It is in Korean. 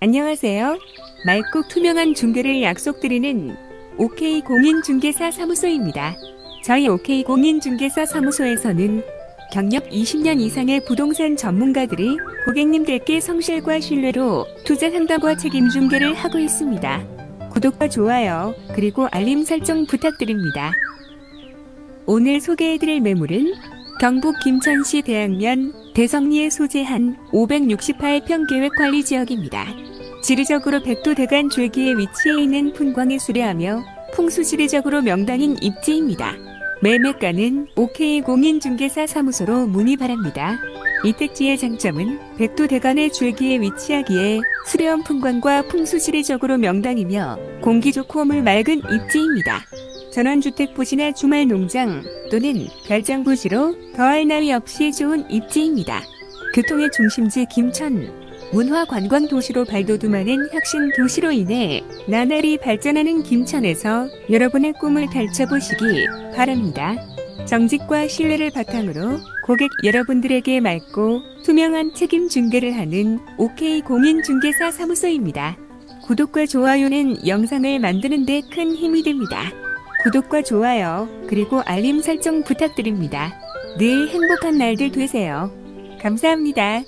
안녕하세요. 맑고 투명한 중개를 약속드리는 OK 공인중개사 사무소입니다. 저희 OK 공인중개사 사무소에서는 경력 20년 이상의 부동산 전문가들이 고객님들께 성실과 신뢰로 투자 상담과 책임 중개를 하고 있습니다. 구독과 좋아요, 그리고 알림 설정 부탁드립니다. 오늘 소개해드릴 매물은 경북 김천시 대학면 대성리에 소재한 568평 계획관리 지역입니다. 지리적으로 백도대간 줄기에 위치해 있는 풍광이 수려하며 풍수지리적으로 명당인 입지입니다. 매매가는 OK 공인중개사 사무소로 문의 바랍니다. 이 택지의 장점은 백도대간의 줄기에 위치하기에 수려한 풍광과 풍수지리적으로 명당이며 공기 좋고 물 맑은 입지입니다. 전원주택 부지나 주말 농장 또는 별장 부지로 더할 나위 없이 좋은 입지입니다. 교통의 중심지 김천, 문화 관광 도시로 발돋움하는 혁신 도시로 인해 나날이 발전하는 김천에서 여러분의 꿈을 펼쳐보시기 바랍니다. 정직과 신뢰를 바탕으로 고객 여러분들에게 맑고 투명한 책임 중개를 하는 OK 공인중개사 사무소입니다. 구독과 좋아요는 영상을 만드는 데 큰 힘이 됩니다. 구독과 좋아요, 그리고 알림 설정 부탁드립니다. 늘 행복한 날들 되세요. 감사합니다.